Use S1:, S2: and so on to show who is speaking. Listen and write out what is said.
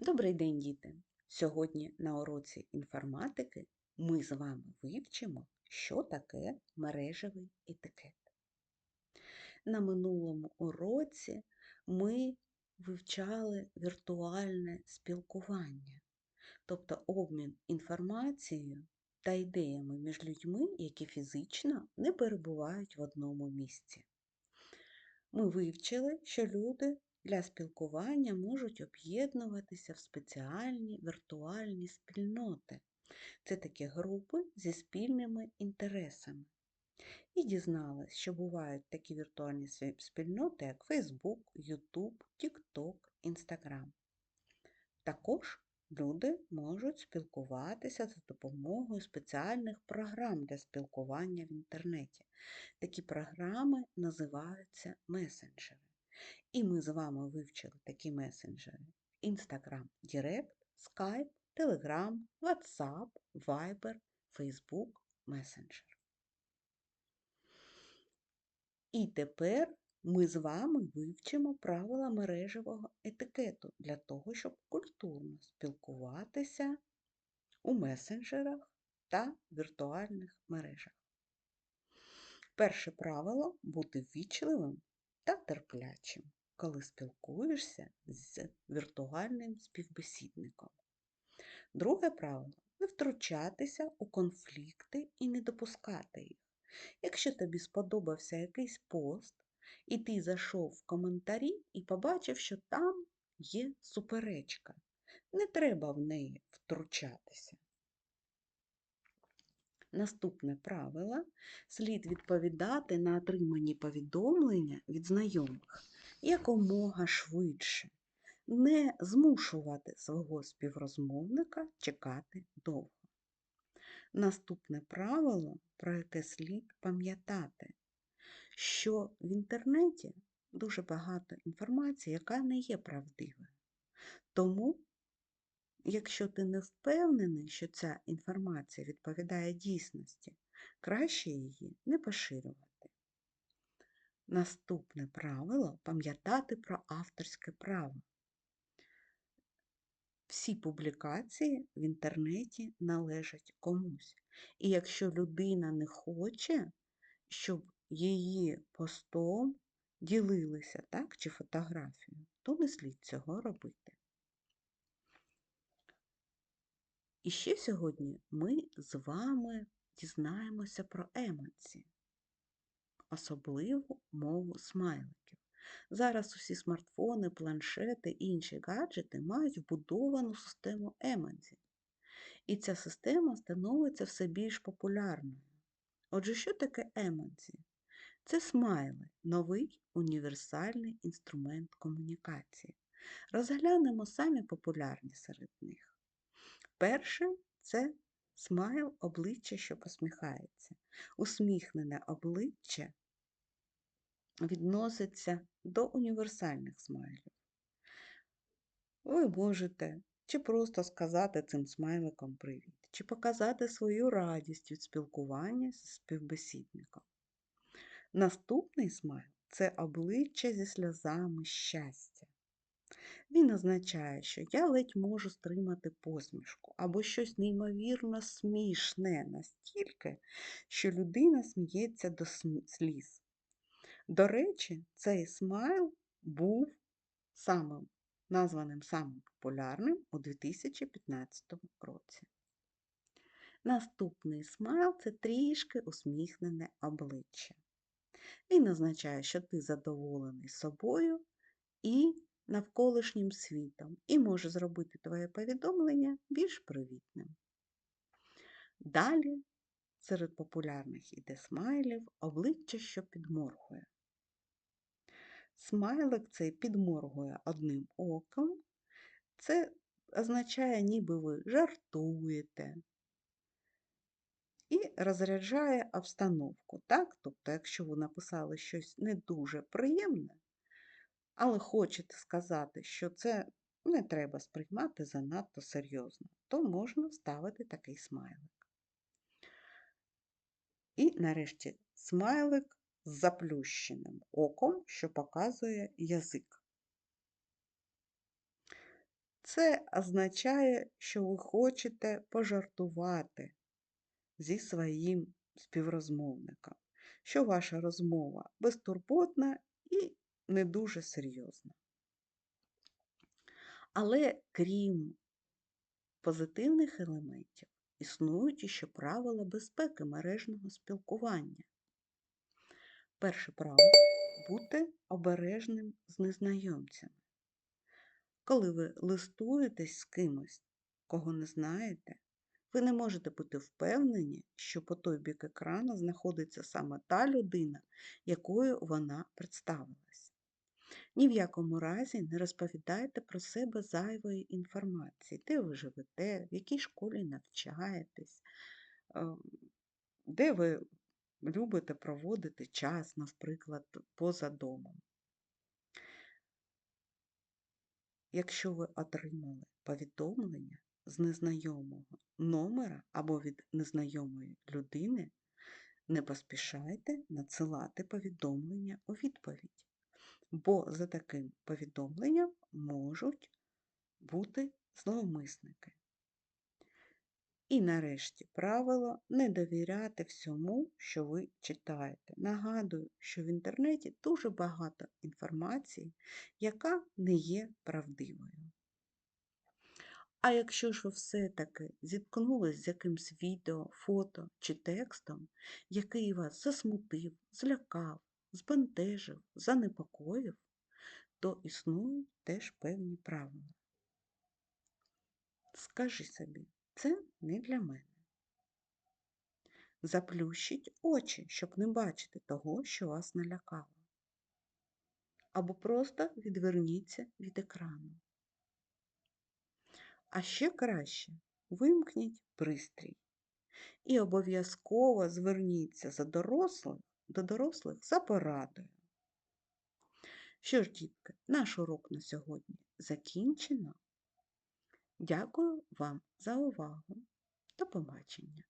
S1: Добрий день, діти! Сьогодні на уроці інформатики ми з вами вивчимо, що таке мережевий етикет. На минулому уроці ми вивчали віртуальне спілкування, тобто обмін інформацією та ідеями між людьми, які фізично не перебувають в одному місці. Ми вивчили, що люди для спілкування можуть об'єднуватися в спеціальні віртуальні спільноти. Це такі групи зі спільними інтересами. І дізналась, що бувають такі віртуальні спільноти, як Facebook, YouTube, TikTok, Instagram. Також люди можуть спілкуватися за допомогою спеціальних програм для спілкування в інтернеті. Такі програми називаються месенджери. І ми з вами вивчили такі месенджери: Instagram Direct, Skype, Telegram, WhatsApp, Viber, Facebook, Messenger. І тепер ми з вами вивчимо правила мережевого етикету для того, щоб культурно спілкуватися у месенджерах та віртуальних мережах. Перше правило бути ввічливим та терплячим, коли спілкуєшся з віртуальним співбесідником. Друге правило не втручатися у конфлікти і не допускати їх. Якщо тобі сподобався якийсь пост, і ти зайшов в коментарі і побачив, що там є суперечка, не треба в неї втручатися. Наступне правило слід відповідати на отримані повідомлення від знайомих якомога швидше, не змушувати свого співрозмовника чекати довго. Наступне правило, про яке слід пам'ятати, що в інтернеті дуже багато інформації, яка не є правдивою. Тому, якщо ти не впевнений, що ця інформація відповідає дійсності, краще її не поширювати. Наступне правило пам'ятати про авторське право. Всі публікації в інтернеті належать комусь. І якщо людина не хоче, щоб її постом ділилися так, чи фотографією, то не слід цього робити. І ще сьогодні ми з вами дізнаємося про емоції, особливу мову смайликів. Зараз усі смартфони, планшети і інші гаджети мають вбудовану систему емодзі. І ця система становиться все більш популярною. Отже, що таке емодзі? Це смайли, новий універсальний інструмент комунікації. Розглянемо самі популярні серед них. Перше це смайл обличчя, що посміхається. Усміхнене обличчя відноситься до універсальних смайлів. Ви можете чи просто сказати цим смайликом привіт, чи показати свою радість від спілкування з співбесідником. Наступний смайл це обличчя зі сльозами щастя. Він означає, що я ледь можу стримати посмішку або щось неймовірно смішне настільки, що людина сміється до сліз. До речі, цей смайл був самим названим самим популярним у 2015 році. Наступний смайл це трішки усміхнене обличчя. Він означає, що ти задоволений собою і навколишнім світом, і може зробити твоє повідомлення більш привітним. Далі серед популярних іде смайлів обличчя, що підморгує. Смайлик цей підморгує одним оком. Це означає, ніби ви жартуєте і розряджає обстановку. Так? Тобто, якщо ви написали щось не дуже приємне, але хочете сказати, що це не треба сприймати занадто серйозно, то можна вставити такий смайлик. І нарешті смайлик з заплющеним оком, що показує язик. Це означає, що ви хочете пожартувати зі своїм співрозмовником, що ваша розмова безтурботна і не дуже серйозна. Але крім позитивних елементів, існують іще правила безпеки мережного спілкування. Перше правило бути обережним з незнайомцями. Коли ви листуєтесь з кимось, кого не знаєте, ви не можете бути впевнені, що по той бік екрану знаходиться саме та людина, якою вона представилась. Ні в якому разі не розповідайте про себе зайвої інформації, де ви живете, в якій школі навчаєтесь, де ви любите проводити час, наприклад, поза домом. Якщо ви отримали повідомлення з незнайомого номера або від незнайомої людини, не поспішайте надсилати повідомлення у відповідь, бо за таким повідомленням можуть бути зловмисники. І нарешті правило не довіряти всьому, що ви читаєте. Нагадую, що в інтернеті дуже багато інформації, яка не є правдивою. А якщо ж ви все-таки зіткнулись з якимсь відео, фото чи текстом, який вас засмутив, злякав, збентежив, занепокоїв, то існують теж певні правила. Скажи собі, це не для мене. Заплющіть очі, щоб не бачити того, що вас налякало. Або просто відверніться від екрану. А ще краще вимкніть пристрій. І обов'язково зверніться за дорослих, до дорослих за порадою. Що ж, дітки, наш урок на сьогодні закінчено. Дякую вам за увагу. До побачення!